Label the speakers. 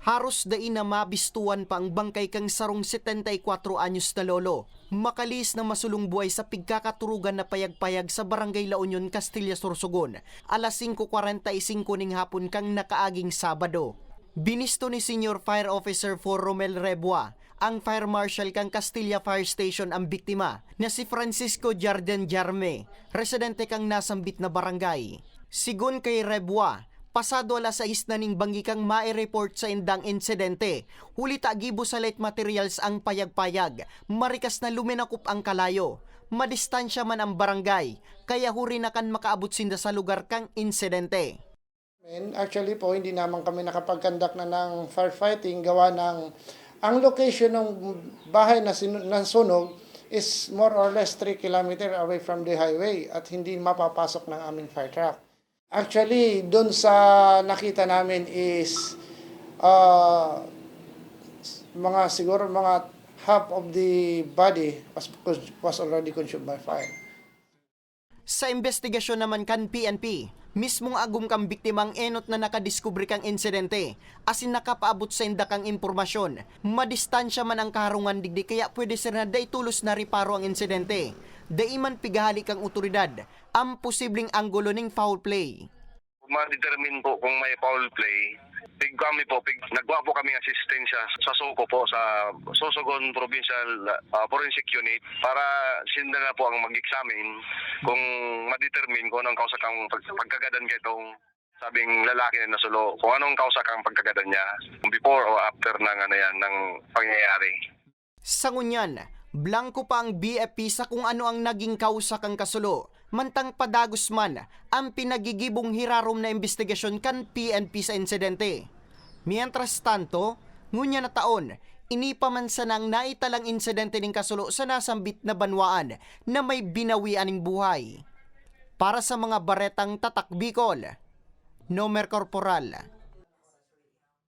Speaker 1: Haros dain na mabistuan pa ang bangkay kang sarong 74 anyos na lolo. Makalis na masulong buhay sa pigkakaturugan na payag-payag sa Barangay La Union, Castilla, Sorsogon. Alas 5.45 ning hapon kang nakaaging Sabado. Binisto ni Senior Fire Officer for Romel Rebua ang Fire Marshal kang Castilla Fire Station ang biktima na si Francisco Jarden Jarme, residente kang nasambit na barangay. Sigun kay Rebua, pasado alas 6 na ning bangi kang mai-report sa indang insidente. Huli tagibo sa light materials ang payag-payag, marikas na luminakup ang kalayo. Madistansya man ang barangay, kaya huri na kan makaabot sinda sa lugar kang insidente.
Speaker 2: Actually po, hindi naman kami nakapag-conduct na ng firefighting gawa ng ang location ng bahay na sinu- nasunog is more or less 3 kilometer away from the highway at hindi mapapasok ng aming fire truck. Actually, doon sa nakita namin is uh, mga siguro mga half of the body was, was already consumed by fire.
Speaker 1: Sa investigasyon naman kan PNP, mismong agum kang biktimang enot na nakadiskubre kang insidente, asin nakapaabot sa inda kang impormasyon. Madistansya man ang karungan digdi kaya pwede sir na day tulos na riparo ang insidente. Daiman pigahali kang otoridad, ang posibleng anggulo ning foul play.
Speaker 3: ma-determine po kung may foul play. Pig kami po, pig, nagwa po kami asistensya sa SOCO po sa Sosogon Provincial uh, Forensic Unit para sinda na po ang mag-examine kung ma-determine kung anong kausa kang pag, pagkagadan kay itong sabing lalaki na nasulo, kung anong kausa kang pagkagadan niya before o after ng ano yan, ng pangyayari.
Speaker 1: Sa ngunyan, blanco pa ang BFP sa kung ano ang naging kausa kang kasulo. Mantang padagos man ang pinagigibong hirarom na investigasyon kan PNP sa insidente. Mientras tanto, ngunya na taon, inipaman sa nang naitalang insidente ng kasulo sa nasambit na banwaan na may binawian ng buhay. Para sa mga baretang tatak Bicol, Nomer Corporal,